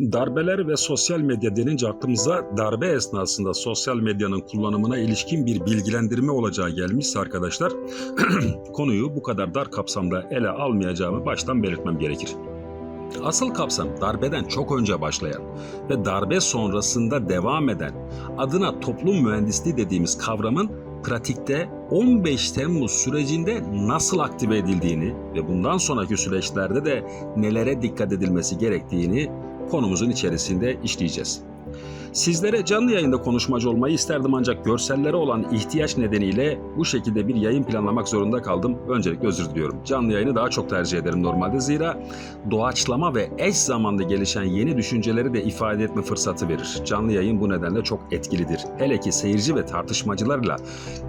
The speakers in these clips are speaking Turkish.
Darbeler ve sosyal medya denince aklımıza darbe esnasında sosyal medyanın kullanımına ilişkin bir bilgilendirme olacağı gelmişse arkadaşlar konuyu bu kadar dar kapsamda ele almayacağımı baştan belirtmem gerekir. Asıl kapsam darbeden çok önce başlayan ve darbe sonrasında devam eden adına toplum mühendisliği dediğimiz kavramın pratikte 15 Temmuz sürecinde nasıl aktive edildiğini ve bundan sonraki süreçlerde de nelere dikkat edilmesi gerektiğini konumuzun içerisinde işleyeceğiz. Sizlere canlı yayında konuşmacı olmayı isterdim ancak görsellere olan ihtiyaç nedeniyle bu şekilde bir yayın planlamak zorunda kaldım. Öncelikle özür diliyorum. Canlı yayını daha çok tercih ederim normalde zira doğaçlama ve eş zamanlı gelişen yeni düşünceleri de ifade etme fırsatı verir. Canlı yayın bu nedenle çok etkilidir. Hele ki seyirci ve tartışmacılarla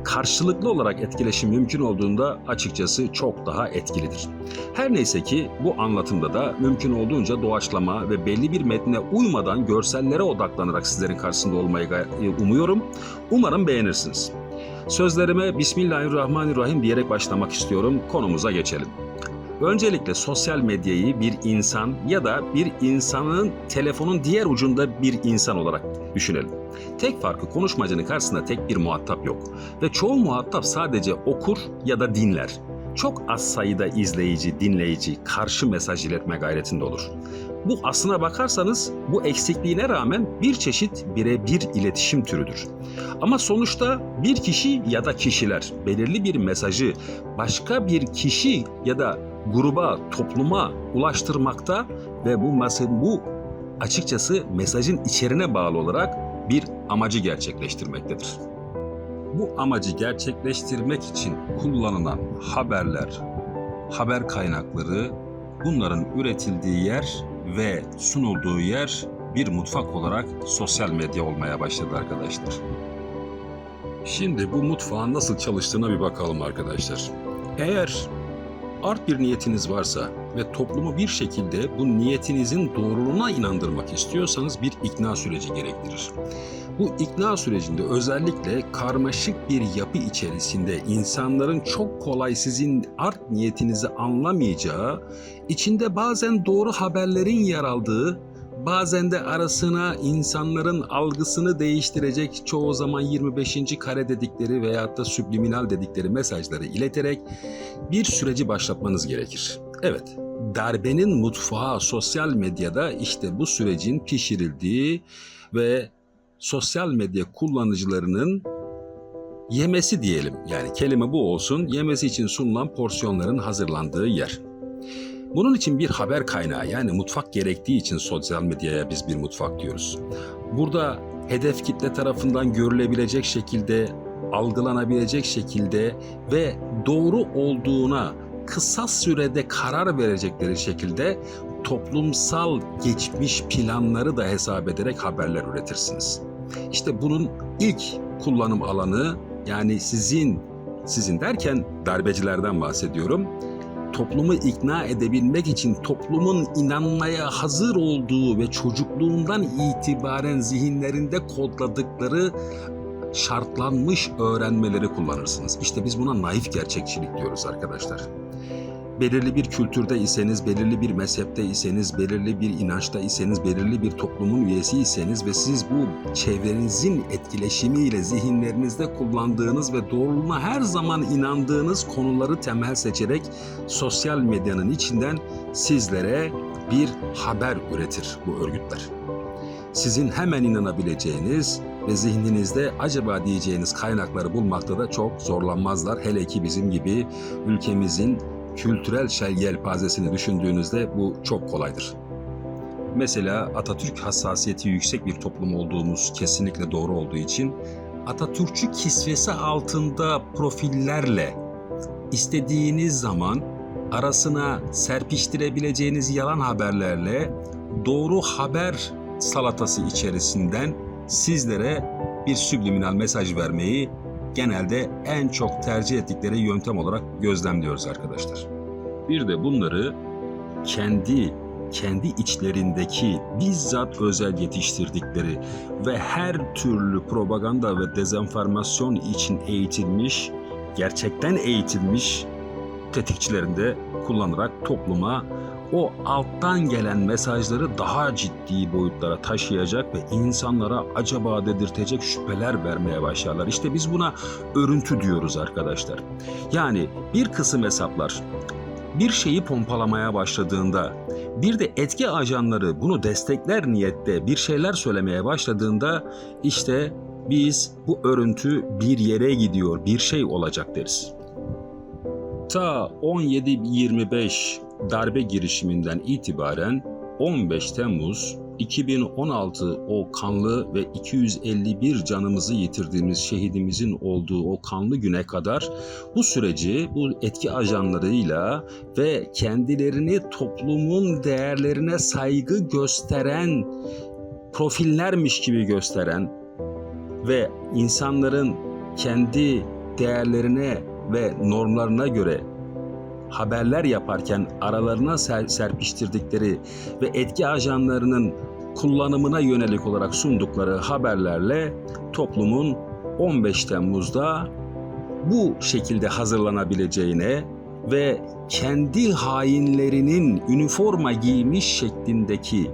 karşılıklı olarak etkileşim mümkün olduğunda açıkçası çok daha etkilidir. Her neyse ki bu anlatımda da mümkün olduğunca doğaçlama ve belli bir metne uymadan görsellere odaklanarak sizlerin karşısında olmayı umuyorum. Umarım beğenirsiniz. Sözlerime Bismillahirrahmanirrahim diyerek başlamak istiyorum. Konumuza geçelim. Öncelikle sosyal medyayı bir insan ya da bir insanın telefonun diğer ucunda bir insan olarak düşünelim. Tek farkı konuşmacının karşısında tek bir muhatap yok ve çoğu muhatap sadece okur ya da dinler. Çok az sayıda izleyici, dinleyici karşı mesaj iletme gayretinde olur. Bu aslına bakarsanız bu eksikliğine rağmen bir çeşit birebir iletişim türüdür. Ama sonuçta bir kişi ya da kişiler belirli bir mesajı başka bir kişi ya da gruba, topluma ulaştırmakta ve bu bu açıkçası mesajın içeriğine bağlı olarak bir amacı gerçekleştirmektedir. Bu amacı gerçekleştirmek için kullanılan haberler, haber kaynakları, bunların üretildiği yer ve sunulduğu yer bir mutfak olarak sosyal medya olmaya başladı arkadaşlar. Şimdi bu mutfağın nasıl çalıştığına bir bakalım arkadaşlar. Eğer art bir niyetiniz varsa ve toplumu bir şekilde bu niyetinizin doğruluğuna inandırmak istiyorsanız bir ikna süreci gerektirir. Bu ikna sürecinde özellikle karmaşık bir yapı içerisinde insanların çok kolay sizin art niyetinizi anlamayacağı, içinde bazen doğru haberlerin yer aldığı, bazen de arasına insanların algısını değiştirecek çoğu zaman 25. kare dedikleri veyahut da subliminal dedikleri mesajları ileterek bir süreci başlatmanız gerekir. Evet, darbenin mutfağı sosyal medyada işte bu sürecin pişirildiği ve sosyal medya kullanıcılarının yemesi diyelim. Yani kelime bu olsun. Yemesi için sunulan porsiyonların hazırlandığı yer. Bunun için bir haber kaynağı yani mutfak gerektiği için sosyal medyaya biz bir mutfak diyoruz. Burada hedef kitle tarafından görülebilecek şekilde, algılanabilecek şekilde ve doğru olduğuna kısa sürede karar verecekleri şekilde toplumsal geçmiş planları da hesap ederek haberler üretirsiniz. İşte bunun ilk kullanım alanı yani sizin sizin derken darbecilerden bahsediyorum. Toplumu ikna edebilmek için toplumun inanmaya hazır olduğu ve çocukluğundan itibaren zihinlerinde kodladıkları şartlanmış öğrenmeleri kullanırsınız. İşte biz buna naif gerçekçilik diyoruz arkadaşlar belirli bir kültürde iseniz, belirli bir mezhepte iseniz, belirli bir inançta iseniz, belirli bir toplumun üyesi iseniz ve siz bu çevrenizin etkileşimiyle zihinlerinizde kullandığınız ve doğruluğuna her zaman inandığınız konuları temel seçerek sosyal medyanın içinden sizlere bir haber üretir bu örgütler. Sizin hemen inanabileceğiniz ve zihninizde acaba diyeceğiniz kaynakları bulmakta da çok zorlanmazlar. Hele ki bizim gibi ülkemizin kültürel şel yelpazesini düşündüğünüzde bu çok kolaydır. Mesela Atatürk hassasiyeti yüksek bir toplum olduğumuz kesinlikle doğru olduğu için Atatürkçü kisvesi altında profillerle istediğiniz zaman arasına serpiştirebileceğiniz yalan haberlerle doğru haber salatası içerisinden sizlere bir subliminal mesaj vermeyi genelde en çok tercih ettikleri yöntem olarak gözlemliyoruz arkadaşlar. Bir de bunları kendi kendi içlerindeki bizzat özel yetiştirdikleri ve her türlü propaganda ve dezenformasyon için eğitilmiş, gerçekten eğitilmiş tetikçilerinde kullanarak topluma o alttan gelen mesajları daha ciddi boyutlara taşıyacak ve insanlara acaba dedirtecek şüpheler vermeye başlarlar. İşte biz buna örüntü diyoruz arkadaşlar. Yani bir kısım hesaplar bir şeyi pompalamaya başladığında, bir de etki ajanları bunu destekler niyette bir şeyler söylemeye başladığında işte biz bu örüntü bir yere gidiyor, bir şey olacak deriz. Ta 17-25 darbe girişiminden itibaren 15 Temmuz 2016 o kanlı ve 251 canımızı yitirdiğimiz şehidimizin olduğu o kanlı güne kadar bu süreci bu etki ajanlarıyla ve kendilerini toplumun değerlerine saygı gösteren profillermiş gibi gösteren ve insanların kendi değerlerine ve normlarına göre haberler yaparken aralarına ser- serpiştirdikleri ve etki ajanlarının kullanımına yönelik olarak sundukları haberlerle toplumun 15 Temmuz'da bu şekilde hazırlanabileceğine ve kendi hainlerinin üniforma giymiş şeklindeki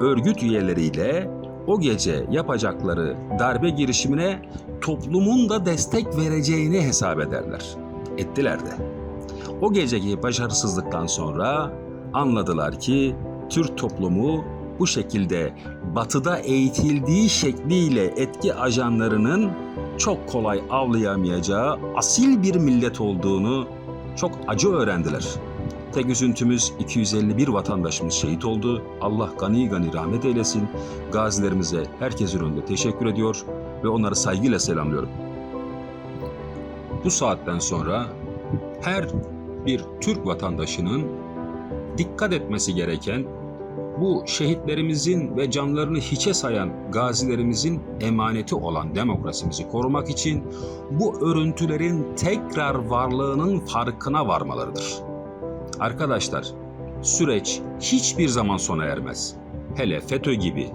örgüt üyeleriyle o gece yapacakları darbe girişimine toplumun da destek vereceğini hesap ederler. Ettiler de. O geceki başarısızlıktan sonra anladılar ki Türk toplumu bu şekilde batıda eğitildiği şekliyle etki ajanlarının çok kolay avlayamayacağı asil bir millet olduğunu çok acı öğrendiler. Tek üzüntümüz 251 vatandaşımız şehit oldu. Allah gani gani rahmet eylesin. Gazilerimize herkesin önünde teşekkür ediyor ve onları saygıyla selamlıyorum. Bu saatten sonra her bir Türk vatandaşının dikkat etmesi gereken bu şehitlerimizin ve canlarını hiçe sayan gazilerimizin emaneti olan demokrasimizi korumak için bu örüntülerin tekrar varlığının farkına varmalarıdır. Arkadaşlar, süreç hiçbir zaman sona ermez. Hele FETÖ gibi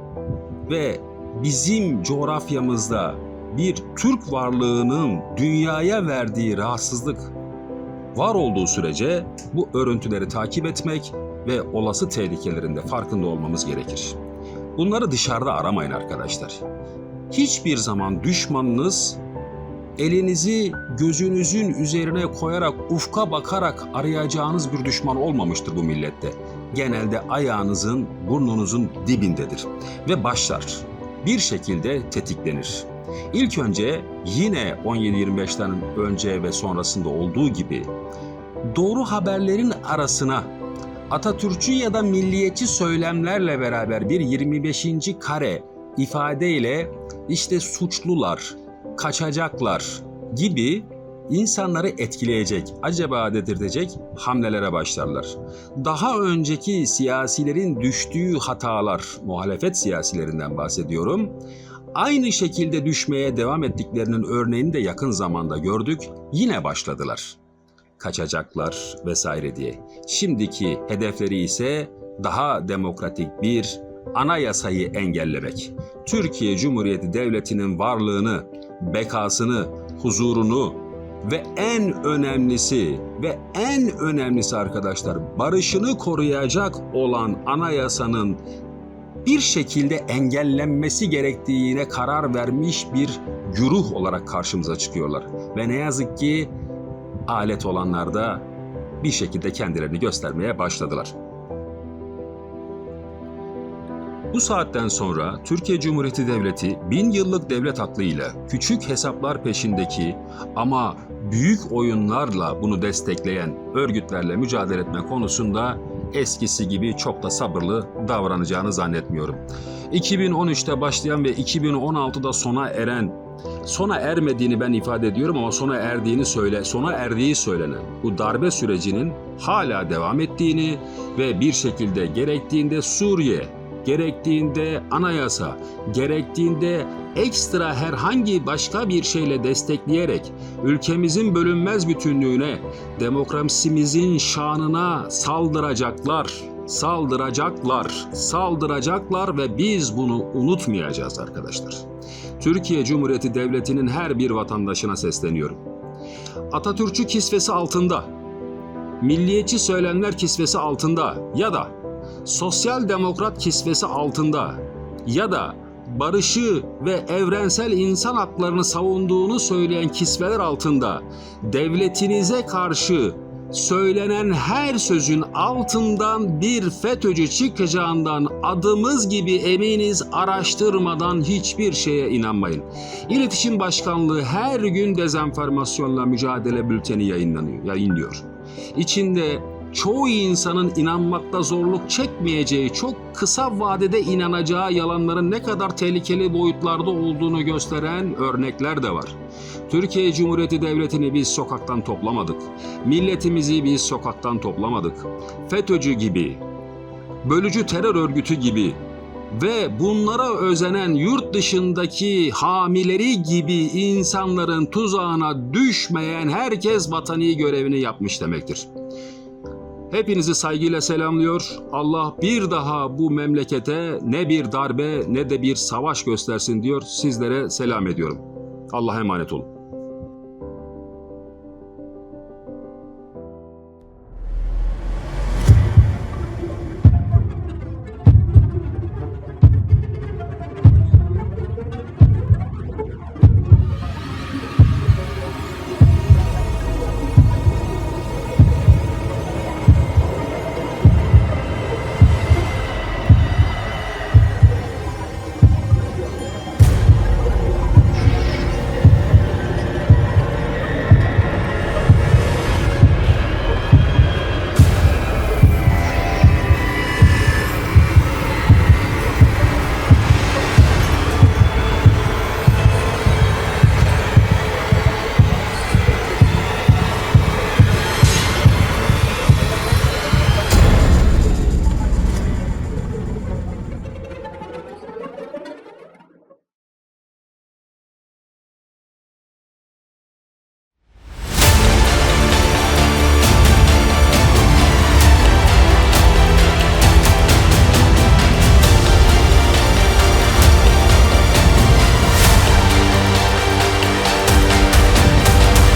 ve bizim coğrafyamızda bir Türk varlığının dünyaya verdiği rahatsızlık var olduğu sürece bu örüntüleri takip etmek ve olası tehlikelerinde farkında olmamız gerekir. Bunları dışarıda aramayın arkadaşlar. Hiçbir zaman düşmanınız elinizi gözünüzün üzerine koyarak ufka bakarak arayacağınız bir düşman olmamıştır bu millette. Genelde ayağınızın, burnunuzun dibindedir ve başlar. Bir şekilde tetiklenir. İlk önce yine 17-25'ten önce ve sonrasında olduğu gibi doğru haberlerin arasına Atatürkçü ya da milliyetçi söylemlerle beraber bir 25. kare ifadeyle işte suçlular, kaçacaklar gibi insanları etkileyecek, acaba dedirtecek hamlelere başlarlar. Daha önceki siyasilerin düştüğü hatalar, muhalefet siyasilerinden bahsediyorum. Aynı şekilde düşmeye devam ettiklerinin örneğini de yakın zamanda gördük. Yine başladılar. Kaçacaklar vesaire diye. Şimdiki hedefleri ise daha demokratik bir anayasayı engellemek. Türkiye Cumhuriyeti Devleti'nin varlığını, bekasını, huzurunu ve en önemlisi ve en önemlisi arkadaşlar barışını koruyacak olan anayasanın bir şekilde engellenmesi gerektiğine karar vermiş bir güruh olarak karşımıza çıkıyorlar. Ve ne yazık ki alet olanlar da bir şekilde kendilerini göstermeye başladılar. Bu saatten sonra Türkiye Cumhuriyeti Devleti bin yıllık devlet aklıyla küçük hesaplar peşindeki ama büyük oyunlarla bunu destekleyen örgütlerle mücadele etme konusunda eskisi gibi çok da sabırlı davranacağını zannetmiyorum. 2013'te başlayan ve 2016'da sona eren sona ermediğini ben ifade ediyorum ama sona erdiğini söyle, sona erdiği söylenen bu darbe sürecinin hala devam ettiğini ve bir şekilde gerektiğinde Suriye, gerektiğinde anayasa, gerektiğinde ekstra herhangi başka bir şeyle destekleyerek ülkemizin bölünmez bütünlüğüne, demokrasimizin şanına saldıracaklar. Saldıracaklar, saldıracaklar ve biz bunu unutmayacağız arkadaşlar. Türkiye Cumhuriyeti Devleti'nin her bir vatandaşına sesleniyorum. Atatürkçü kisvesi altında milliyetçi söylemler kisvesi altında ya da sosyal demokrat kisvesi altında ya da barışı ve evrensel insan haklarını savunduğunu söyleyen kisveler altında devletinize karşı söylenen her sözün altından bir FETÖ'cü çıkacağından adımız gibi eminiz araştırmadan hiçbir şeye inanmayın. İletişim Başkanlığı her gün dezenformasyonla mücadele bülteni yayınlanıyor, yayınlıyor. İçinde çoğu insanın inanmakta zorluk çekmeyeceği, çok kısa vadede inanacağı yalanların ne kadar tehlikeli boyutlarda olduğunu gösteren örnekler de var. Türkiye Cumhuriyeti Devleti'ni biz sokaktan toplamadık. Milletimizi biz sokaktan toplamadık. FETÖ'cü gibi, bölücü terör örgütü gibi ve bunlara özenen yurt dışındaki hamileri gibi insanların tuzağına düşmeyen herkes vatani görevini yapmış demektir. Hepinizi saygıyla selamlıyor. Allah bir daha bu memlekete ne bir darbe ne de bir savaş göstersin diyor. Sizlere selam ediyorum. Allah'a emanet olun.